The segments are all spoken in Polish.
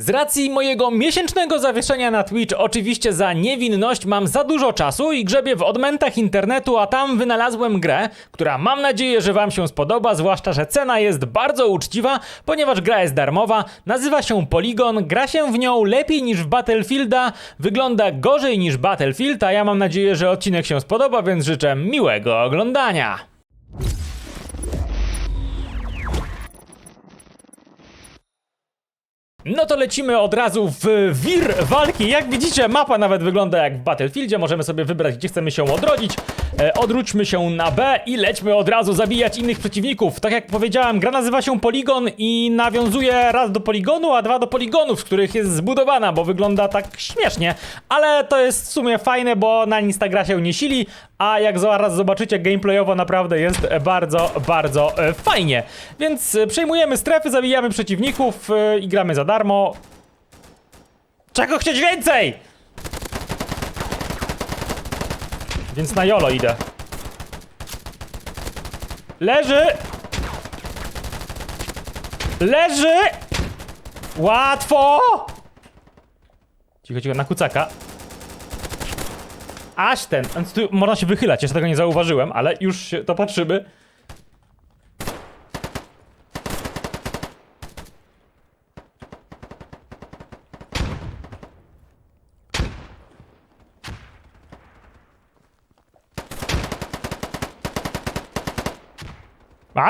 Z racji mojego miesięcznego zawieszenia na Twitch, oczywiście za niewinność, mam za dużo czasu i grzebię w odmętach internetu, a tam wynalazłem grę, która mam nadzieję, że Wam się spodoba, zwłaszcza, że cena jest bardzo uczciwa, ponieważ gra jest darmowa, nazywa się Polygon, gra się w nią lepiej niż w Battlefielda, wygląda gorzej niż Battlefield, a ja mam nadzieję, że odcinek się spodoba, więc życzę miłego oglądania. No to lecimy od razu w wir walki. Jak widzicie, mapa nawet wygląda jak w Battlefieldzie. Możemy sobie wybrać, gdzie chcemy się odrodzić. E, odwróćmy się na B i lećmy od razu zabijać innych przeciwników. Tak jak powiedziałem, gra nazywa się Poligon i nawiązuje raz do poligonu, a dwa do poligonów, z których jest zbudowana, bo wygląda tak śmiesznie. Ale to jest w sumie fajne, bo na nic ta gra się nie sili, a jak zaraz zobaczycie, gameplayowo naprawdę jest bardzo, bardzo e, fajnie. Więc e, przejmujemy strefy, zabijamy przeciwników e, i gramy za darmo. Czego chcieć więcej? Więc na jolo idę. Leży! Leży! Łatwo! Cicho, cicho, na kucaka. Aś ten. Tu można się wychylać, jeszcze tego nie zauważyłem, ale już to patrzymy.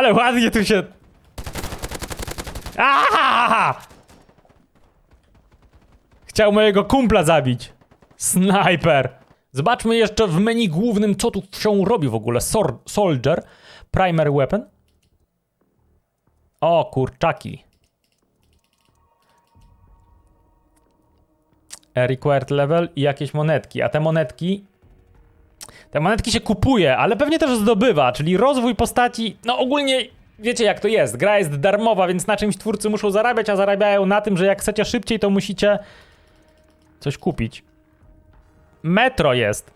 Ale ładnie tu się... Aaaa! Chciał mojego kumpla zabić. Snajper. Zobaczmy jeszcze w menu głównym, co tu się robi w ogóle. Sor soldier, primary weapon. O, kurczaki. Required level i jakieś monetki. A te monetki. Te monetki się kupuje, ale pewnie też zdobywa, czyli rozwój postaci. No ogólnie wiecie jak to jest. Gra jest darmowa, więc na czymś twórcy muszą zarabiać, a zarabiają na tym, że jak chcecie szybciej, to musicie coś kupić. Metro jest.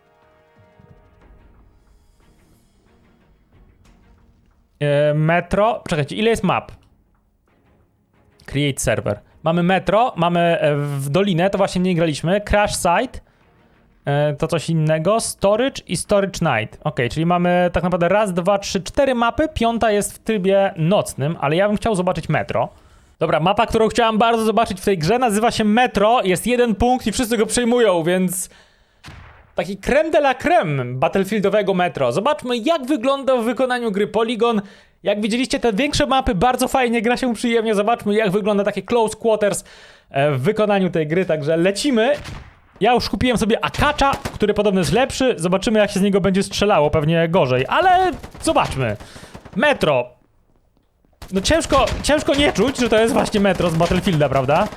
E, metro. Czekajcie, ile jest map? Create server. Mamy metro, mamy e, w dolinę, to właśnie w niej graliśmy. Crash site. E, to coś innego. Storage i Storage Night. Ok, czyli mamy tak naprawdę raz, dwa, trzy, cztery mapy. Piąta jest w trybie nocnym, ale ja bym chciał zobaczyć metro. Dobra, mapa, którą chciałem bardzo zobaczyć w tej grze, nazywa się Metro. Jest jeden punkt i wszyscy go przejmują, więc taki creme de la creme battlefieldowego metro. Zobaczmy, jak wygląda w wykonaniu gry Polygon. Jak widzieliście, te większe mapy bardzo fajnie, gra się przyjemnie. Zobaczmy, jak wygląda takie close quarters e, w wykonaniu tej gry. Także lecimy. Ja już kupiłem sobie Akacza, który podobno jest lepszy. Zobaczymy, jak się z niego będzie strzelało. Pewnie gorzej, ale zobaczmy. Metro. No ciężko, ciężko nie czuć, że to jest właśnie metro z Battlefielda, prawda?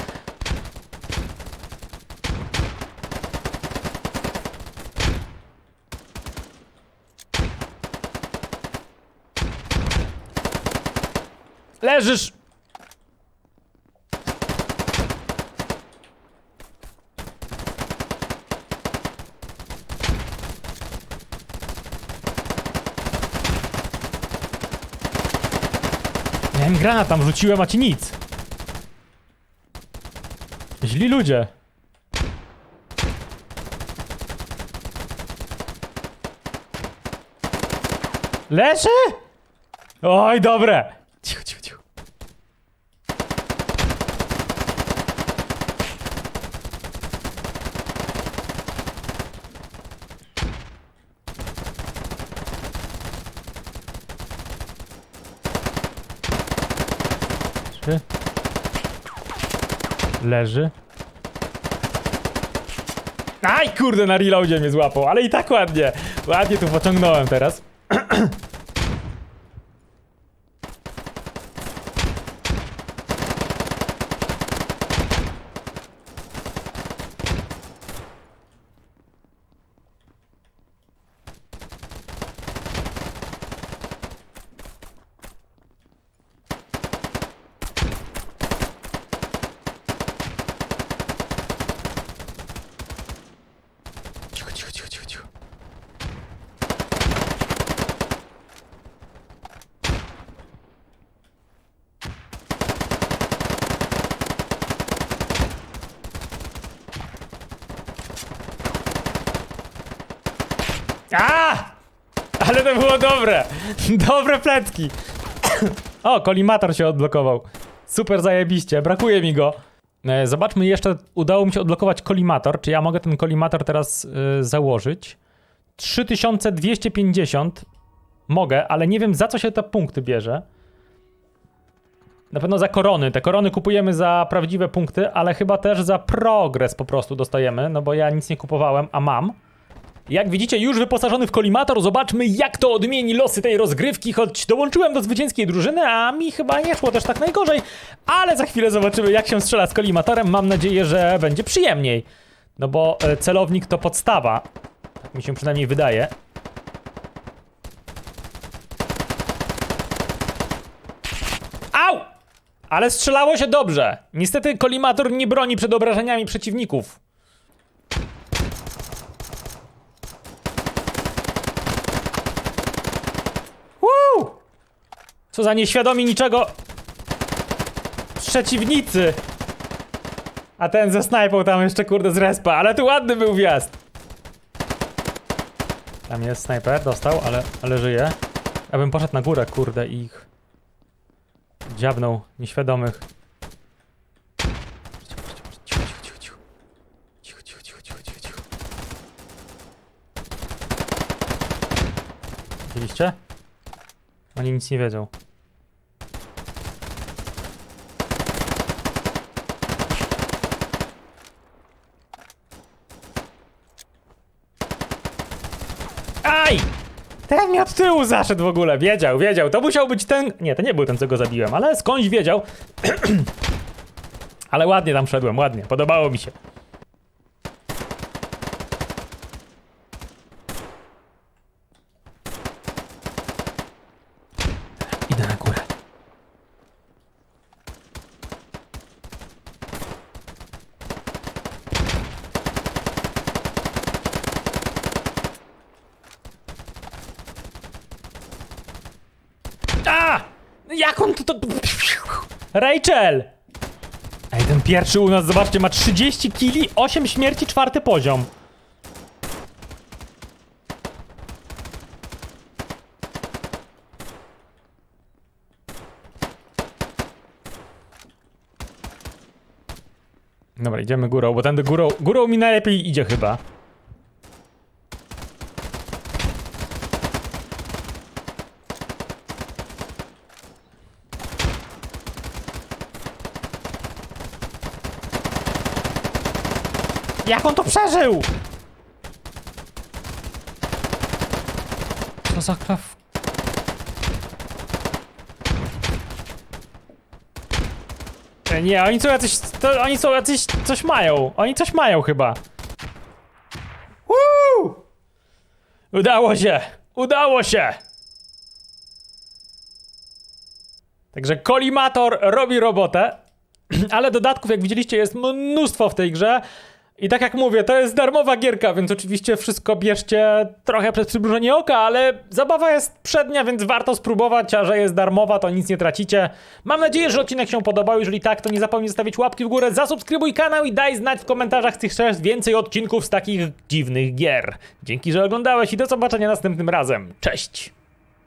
Leżysz! Miałem granat tam rzuciłem, a ci nic. Źli ludzie. Leży? Oj, dobre. Cicho, cicho, cicho. Trzy. Leży. Aj, kurde, na reloadzie mnie złapał, ale i tak ładnie. Ładnie tu pociągnąłem teraz. Cicho, cicho, cicho, cicho, cicho. A! Ale to było dobre! Dobre pletki! O, kolimator się odblokował. Super zajebiście, brakuje mi go. E, Zobaczmy jeszcze, udało mi się odblokować kolimator. Czy ja mogę ten kolimator teraz y, założyć? 3250 mogę, ale nie wiem za co się te punkty bierze. Na pewno za korony. Te korony kupujemy za prawdziwe punkty, ale chyba też za progres po prostu dostajemy, no bo ja nic nie kupowałem, a mam. Jak widzicie, już wyposażony w kolimator, zobaczmy jak to odmieni losy tej rozgrywki, choć dołączyłem do zwycięskiej drużyny, a mi chyba nie szło też tak najgorzej, ale za chwilę zobaczymy jak się strzela z kolimatorem, mam nadzieję, że będzie przyjemniej. No bo e, celownik to podstawa, tak mi się przynajmniej wydaje. Au! Ale strzelało się dobrze. Niestety kolimator nie broni przed obrażeniami przeciwników. Woo! Co za nieświadomi niczego przeciwnicy. A ten ze snajpą tam jeszcze kurde z respa, ale tu ładny był wjazd. Tam jest snajper, dostał, ale, ale żyje. Ja bym poszedł na górę, kurde, i ich dziabnął nieświadomych. Widzieliście? Oni nic nie wiedzą. Aj! Ten mi od tyłu zaszedł w ogóle, wiedział, wiedział. To musiał być ten. Nie, to nie był ten, co go zabiłem, ale skądś wiedział. ale ładnie tam szedłem, ładnie, podobało mi się. Idę na górę. A! Jak on to, to... Rachel! Ej, ten pierwszy u nas, zobaczcie, ma 30 kili, 8 śmierci, czwarty poziom. Dobra, idziemy górą, bo tędy górą, górą mi najlepiej idzie chyba. Jak on to przeżył? Co za klaw... E, Nie, oni są jacyś... To, oni są jacyś... coś mają. Oni coś mają chyba. Woo! Udało się! Udało się! Także kolimator robi robotę, ale dodatków, jak widzieliście, jest mnóstwo w tej grze. I tak jak mówię, to jest darmowa gierka, więc oczywiście wszystko bierzcie trochę przez przymrużenie oka, ale zabawa jest przednia, więc warto spróbować, a że jest darmowa, to nic nie tracicie. Mam nadzieję, że odcinek się podobał. Jeżeli tak, to nie zapomnij zostawić łapki w górę, zasubskrybuj kanał i daj znać w komentarzach, chcesz jeszcze więcej odcinków z takich dziwnych gier. Dzięki, że oglądałeś i do zobaczenia następnym razem. Cześć!